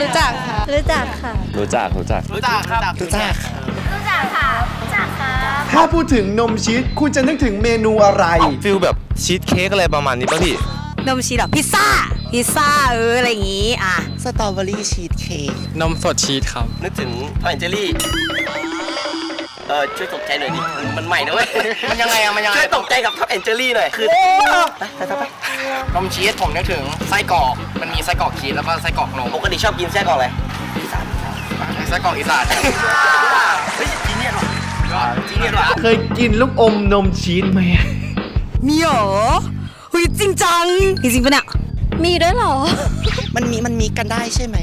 รู้จักค่ะ รู้จักค่ะ รู้จักรู้จักรู้จักครับรู้จักรู้จักค่ะรู้จักค่ะถ้าพูดถึงนมชีสคุณจะนึกถึงเมนูอะไรฟิลแบบชีสเค้กอะไรประมาณนี้ป่ะพี่นมชีสเหรอพิซซ่าพิซซ่าเอออะไรอย่างงี้อะสตรอเบอรี่ชีสเค้กนมสดชีสครับ นึกถึงทอมแอนเจอรี่ เออช่วยตกใจหน่อยดิมันมันใหม่นะเว้ยมันยังไงอะมันยังไง ช่วยตกใจกับทอมแอนเจอรี่หน่อยคือ ไปไปไปไปนมชีสผมนึกถึงไส้กรอก มันมีไส้กรอกชีสแล้วก็ไส้กรอกนมปกติชอบกินแซ่กรอกอะไรอีสานไส้กรอกอีสานเฮ้ยจีเนียสว่ะจีเนียสว่ะเคยกินลูกอมนมชีสไหม มีเหรอเฮ้ยจริงจัง จริงๆปะเนี่ย มีด้วยเหรอ มันมีมันมีกันได้ใช่ไหม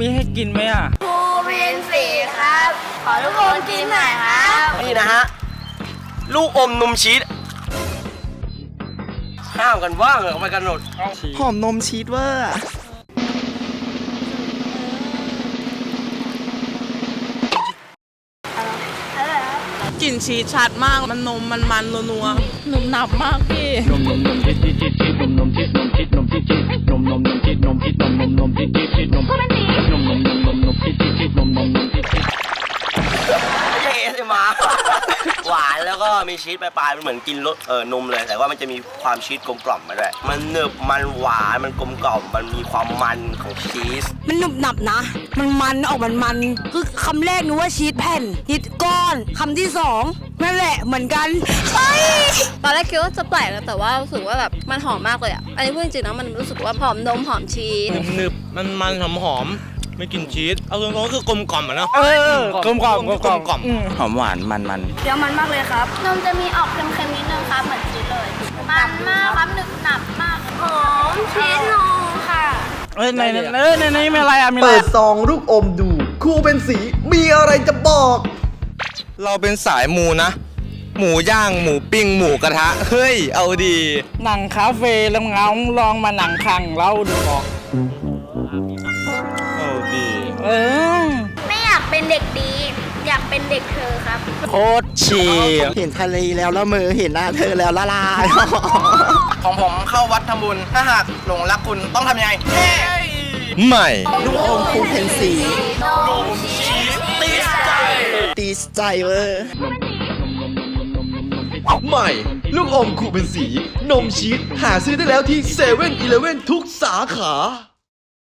มีให้กินไหมอะ ครูเรียนสีครับ ขอทุกคนกินหน่อยครับ นี่นะฮะ ลูกอมนมชีสห้ามกันว่างเหรอไม่กันหนดหอมนมชีสเวอร์อะกลิ่นชีสชัดมาก มันนมมันมันนัวๆหนุบหนับมากพี่ นมนมนมชีสชีสชีสชีสนมนมชีสนมชีสนมชีสชีสนมนมนมชีสนมชีสนมนมนม แล้วก็มีชีสปลายๆมันเหมือนกินรสเออนมเลย แต่ว่ามันจะมีความชีสกลมกล่อมมาด้วยมันหนึบมันหวานมันกลมกล่อมมันมีความมันของชีสมันหนุบหนับนะ มันมันออกมันมันคือคำแรกนึกว่าชีสแผ่นชีสก้อนคำที่สองนั่นแหละเหมือนกันเฮ้ยตอนแรกคิดว่าจะแปลกนะแต่ว่ารู้สึกว่าแบบมันหอมมากเลยอะอันนี้พูดจริงๆนะมันรู้สึกว่าหอมนมหอมชีสหนึบๆมันมันหอมหอมๆ ไม่กินชีสเอาตรงๆก็คือกลมกล่อมอะเนาะเออกลมกล่อมกลมกล่อมกล่อมหอมหวานมันมันเดี๋ยวมันมากเลยครับ นมจะมีออกเค็มๆนิดนึงครับ เหมือนชีสเลย มันมากครับหนึบหนับมากหอมชีสนมค่ะ เอ้ยในเอ้ยในในมีอะไรอะมีอะไรเปิดซองลูกอมดู ครูเป็นสีมีอะไรจะบอก เราเป็นสายหมูนะ หมูย่าง หมูปิ้ง หมูกระทะ เฮ้ย เอาดี หนังคาเฟ่ลำเงาลองมาหนังคังเล่าดูบอกเอาดี เออ ไม่อยากเป็นเด็กดี อยากเป็นเด็กเธอครับ โคตรชีเห็นทะเลแล้วละมือเห็นหน้าเธอแล้วละลาย ของผมเข้าวัดทำบุญ ถ้าหากหลงรักคุณต้องทำยังไงใหม่ลูกอมคูเพนสีตีสใจเวอร์ใหม่ ลูกอมครูเป็นสี นมชีสหาซื้อได้แล้วที่เซเว่นอีเลเว่นทุกสาขา